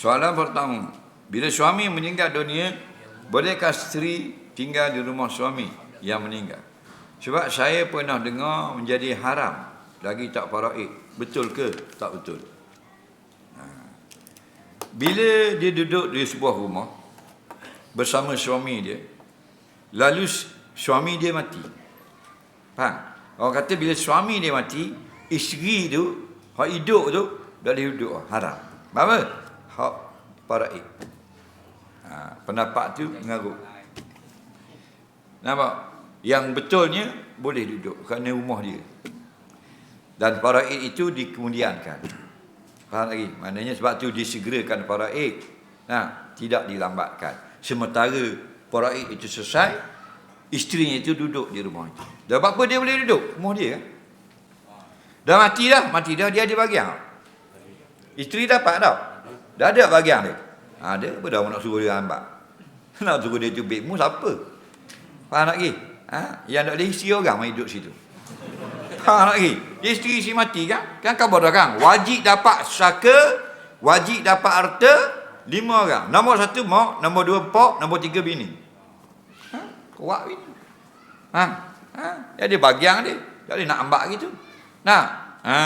Soalan pertama, bila suami meninggal dunia, bolehkah isteri tinggal di rumah suami yang meninggal? Sebab saya pernah dengar menjadi haram lagi tak faraid. Betul ke tak betul? Ha. Bila dia duduk di sebuah rumah bersama suami dia, lalu suami dia mati. Faham? Orang kata bila suami dia mati, isteri tu, hak hidup tu, dah duduk haram. Faham? Hak faraid. Ha, pendapat tu mengarut. Nampak? Yang betulnya boleh duduk kerana rumah dia. Dan faraid itu dikemudiankan. Faham lagi? Maknanya sebab tu disegerakan faraid. Nah, tidak dilambatkan. Sementara faraid itu selesai, isterinya itu duduk di rumah itu. Dah apa dia boleh duduk? Rumah dia kan? Dah mati dah, mati dah dia ada bagian. Isteri dapat tau. Dah ada bagian dia. Ada apa dah nak suruh dia ambil? Nak suruh dia cubit mu siapa? Faham lagi? Ha? Yang tak ada isteri orang main duduk situ. Faham lagi? Isteri si mati kan? Kan khabar dah kan? Wajib dapat saka, wajib dapat harta, lima orang. Nombor satu mak, nombor dua pok, nombor tiga bini. Ha? Kuat bini. Ha? Ha? Dia ada bagian dia. Tak boleh nak ambak gitu. Nah. Ha.